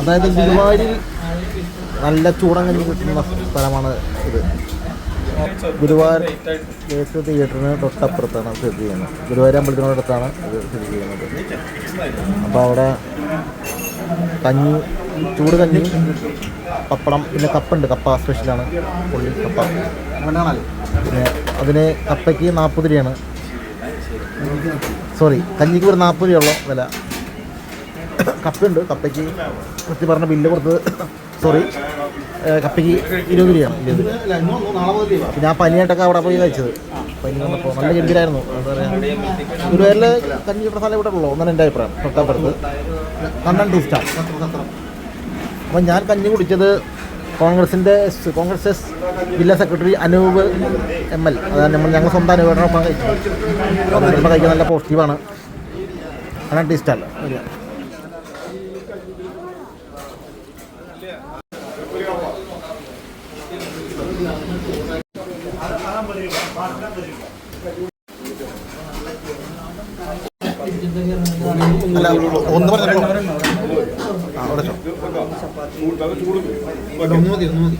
അതായത് ഗുരുവായൂരിൽ നല്ല ചൂടൻ കഞ്ഞി കിട്ടുന്ന സ്ഥലമാണ് ഇത്. ഗുരുവായൂർ കേസ് തിയേറ്ററിന് തൊട്ടപ്പുറത്താണ് സ്ഥിതി ചെയ്യുന്നത്. ഗുരുവായൂർ അമ്പലത്തിനോടടുത്താണ് ഇത് സ്ഥിതി ചെയ്യുന്നത്. അപ്പോൾ അവിടെ കഞ്ഞി ചൂട് കഞ്ഞി പപ്പടം പിന്നെ കപ്പുണ്ട്. കപ്പ സ്പെഷ്യലാണ് പുള്ളി കപ്പ. പിന്നെ അതിന് കപ്പയ്ക്ക് നാൽപ്പത് രൂപയാണ്. സോറി കഞ്ഞിക്ക് ഒരു നാൽപ്പത് രൂപയുള്ള വില. കപ്പയുണ്ട് കപ്പയ്ക്ക് കൃത്യം പറഞ്ഞ ബില്ല് കൊടുത്തത് സോറി കപ്പയ്ക്ക് ഇരുപത് രൂപയാണ് ഇരുപത് പിന്നെ ആ പനിയായിട്ടൊക്കെ അവിടെ പോയി കഴിച്ചത്. പനി വന്നപ്പോൾ നല്ല ഗംഭീരമായിരുന്നു എന്താ പറയുക ഗുരുവായൂരിൽ കഞ്ഞി പ്രസാദം ഇവിടെ ഉള്ളൂ എന്നാണ് എന്റെ അഭിപ്രായം. തൊട്ടപ്പുറത്ത്. കണ്ണൻ ടൂസ്റ്റാണ് അപ്പം ഞാൻ കഞ്ഞി കുടിച്ചത് കോൺഗ്രസിന്റെ കോൺഗ്രസ് എസ് ജില്ലാ സെക്രട്ടറി അനൂപ് എം എൽ. അതാണ് നമ്മൾ ഞങ്ങൾ സ്വന്തം അനുഭവം കഴിക്കുന്നത് നല്ല പോസിറ്റീവാണ് അതാണ് ടീ സ്റ്റാർ വരിക അല്ല ഒന്ന് പറഞ്ഞു. ഉടച്ചോ ഒന്ന് മതി ഒന്ന് മതി